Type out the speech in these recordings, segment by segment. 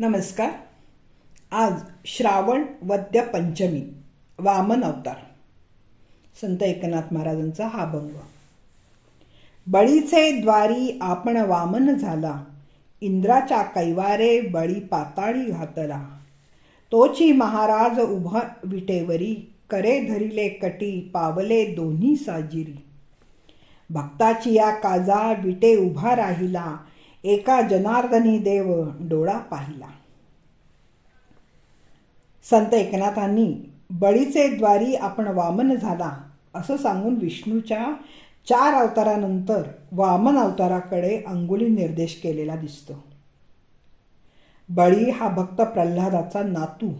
नमस्कार. आज श्रावण वद्य पंचमी वामन अवतार. संत एकनाथ महाराजांचा हा भंग. बळीचे द्वारी आपण वामन झाला इंद्राच्या कैवारे बळी पाताळी घातला. तोची महाराज उभा विटेवरी करे धरिले कटी पावले दोन्ही साजिरी. भक्ताची या काजा विटे उभा राहिला एका जनार्दनी देव डोळा पाहिला. संत एकनाथांनी बळीचे द्वारी आपण वामन झाला असं सांगून विष्णूच्या चार अवतारानंतर वामन अवताराकडे अंगुली निर्देश केलेला दिसतो. बळी हा भक्त प्रल्हादाचा नातू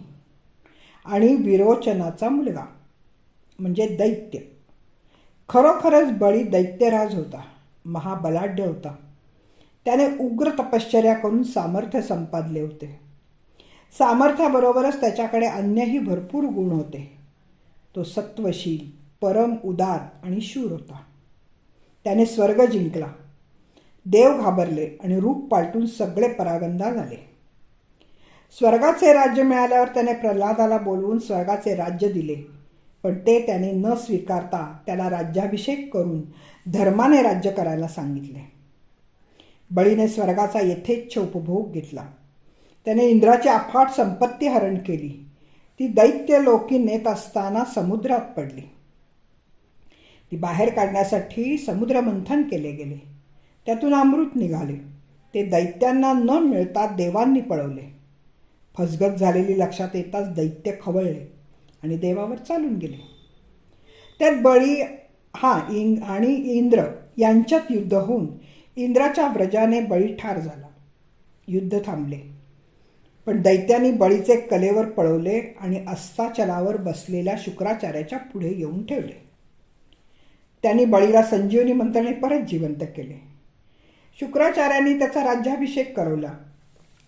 आणि विरोचनाचा मुलगा म्हणजे दैत्य. खरोखरच बळी दैत्यराज होता महाबलाढ्य होता. त्याने उग्र तपश्चर्या करून सामर्थ्य संपादले होते. सामर्थ्याबरोबरच त्याच्याकडे अन्यही भरपूर गुण होते. तो सत्वशील परम उदार आणि शूर होता. त्याने स्वर्ग जिंकला. देव घाबरले आणि रूप पालटून सगळे परागंदा झाले. स्वर्गाचे राज्य मिळाल्यावर त्याने प्रल्हादाला बोलवून स्वर्गाचे राज्य दिले. पण ते त्याने न स्वीकारता त्याला राज्याभिषेक करून धर्माने राज्य करायला सांगितले. बळीने स्वर्गाचा यथेच्छ उपभोग घेतला. त्याने इंद्राची अफाट संपत्ती हरण केली. ती दैत्य लोकी नेत असताना समुद्रात पडली. ती बाहेर काढण्यासाठी समुद्र मंथन केले गेले. त्यातून अमृत निघाले. ते दैत्यांना न मिळता देवांनी पळवले. फसगत झालेली लक्षात येताच दैत्य खवळले आणि देवावर चालून गेले. त्यात बळी हा इंग आणि इंद्र यांच्यात युद्ध होऊन इंद्राच्या व्रजाने बळी ठार झाला. युद्ध थांबले. पण दैत्यांनी बळीचे कलेवर पळवले आणि अस्ताचलावर बसलेल्या शुक्राचार्याच्या पुढे येऊन ठेवले. त्यांनी बळीला संजीवनी मंत्राने परत जिवंत केले. शुक्राचार्यांनी त्याचा राज्याभिषेक करवला.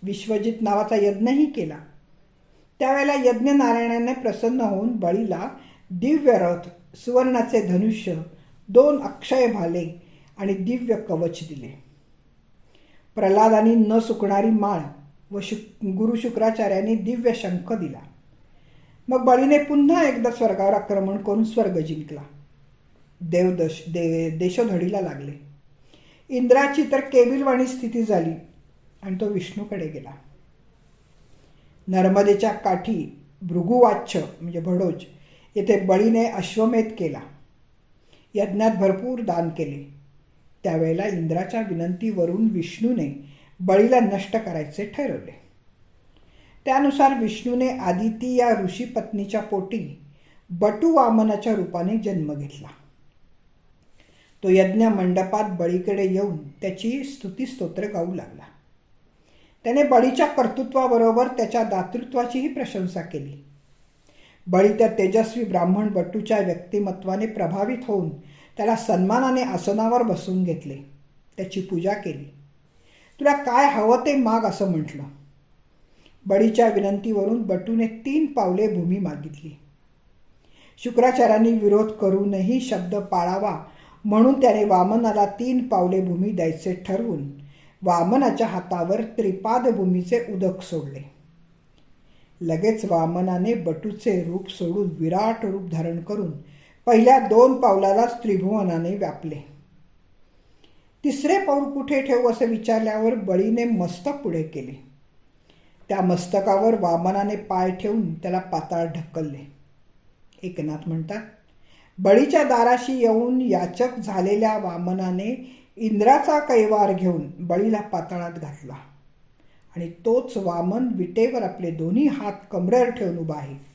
विश्वजित नावाचा यज्ञही केला. त्यावेळेला यज्ञ नारायणाने प्रसन्न होऊन बळीला दिव्य रथ सुवर्णाचे धनुष्य दोन अक्षय भाले आणि दिव्य कवच दिले. प्रल्हादाने न सुकणारी माळ व शुक गुरु शुक्राचार्याने दिव्य शंख दिला. मग बळीने पुन्हा एकदा स्वर्गावर आक्रमण करून स्वर्ग जिंकला. देवदश दे देशोधडीला लागले. इंद्राची तर केबिलवाणी स्थिती झाली आणि तो विष्णूकडे गेला. नर्मदेच्या काठी भृगुवाच्छ म्हणजे भडोज येथे बळीने अश्वमेध केला. यज्ञात भरपूर दान केले. त्यावेळेला इंद्राच्या विनंतीवरून विष्णूने बळीला नष्ट करायचे ठरवले. त्यानुसार विष्णूने आदिती या ऋषी पत्नीच्या पोटी बटू वामनाच्या रूपाने जन्म घेतला. तो यज्ञ मंडपात बळीकडे येऊन त्याची स्तुतीस्तोत्र गाऊ लागला. त्याने बळीच्या कर्तृत्वाबरोबर त्याच्या दातृत्वाचीही प्रशंसा केली. बळी त्या तेजस्वी ब्राह्मण बटूच्या व्यक्तिमत्वाने प्रभावित होऊन त्याला सन्मानाने आसनावर बसवून घेतले. त्याची पूजा केली. तुला काय हवं ते माग असं म्हटलं. बळीच्या विनंतीवरून बटूने तीन पावले भूमी मागितली. शुक्राचार्यांनी विरोध करूनही शब्द पाळावा म्हणून त्याने वामनाला तीन पावले भूमी द्यायचे ठरवून वामनाच्या हातावर त्रिपाद भूमीचे उदक सोडले. लगेच वामनाने बटूचे रूप सोडून विराट रूप धारण करून पहिल्या दोन पावलालाच त्रिभुवनाने व्यापले. तिसरे पाऊल कुठे ठेवू असं विचारल्यावर बळीने मस्तक पुढे केले. त्या मस्तकावर वामनाने पाय ठेवून त्याला पाताळ ढकलले. एकनाथ म्हणतात बळीच्या दाराशी येऊन याचक झालेल्या वामनाने इंद्राचा कैवार घेऊन बळीला पाताळात घातला आणि तोच वामन विटेवर आपले दोन्ही हात कमरेवर ठेवून उभा आहे.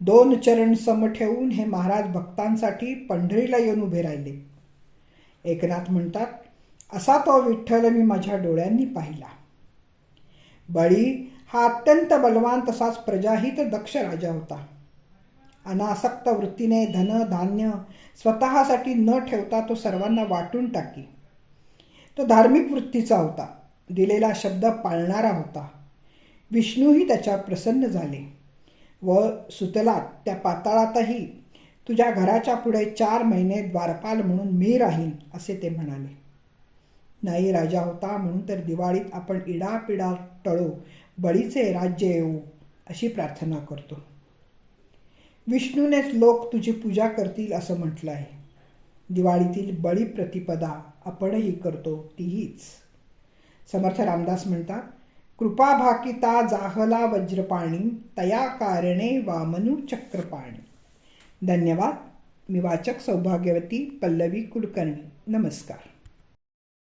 दोन चरण सम ठेवून हे महाराज भक्तांसाठी पंढरीला येऊन उभे राहिले. एकनाथ म्हणतात असा तो विठ्ठल मी माझ्या डोळ्यांनी पाहिला. बळी हा अत्यंत बलवान तसाच प्रजाहित दक्ष राजा होता. अनासक्त वृत्तीने धन धान्य स्वतःसाठी न ठेवता तो सर्वांना वाटून टाकी. तो धार्मिक वृत्तीचा होता. दिलेला शब्द पाळणारा होता. विष्णूही त्याच्या प्रसन्न झाले. व सुतलात त्या पाताळातही तुझ्या घराच्या पुढे चार महिने द्वारपाल म्हणून मी राहीन असे ते म्हणाले. नाही राजा होता म्हणून तर दिवाळीत आपण इडापिडा टळो बळीचे राज्य येऊ अशी प्रार्थना करतो. विष्णूनेच लोक तुझी पूजा करतील असं म्हटलं आहे दिवाळीतील बळी प्रतिपदा आपणही करतो तीहीच. समर्थ रामदास म्हणतात कृपाभाकिता जाहला वज्रपाणी तया कारणे वामनु चक्रपाणी. धन्यवाद. मी वाचक सौभाग्यवती पल्लवी कुलकर्णी. नमस्कार.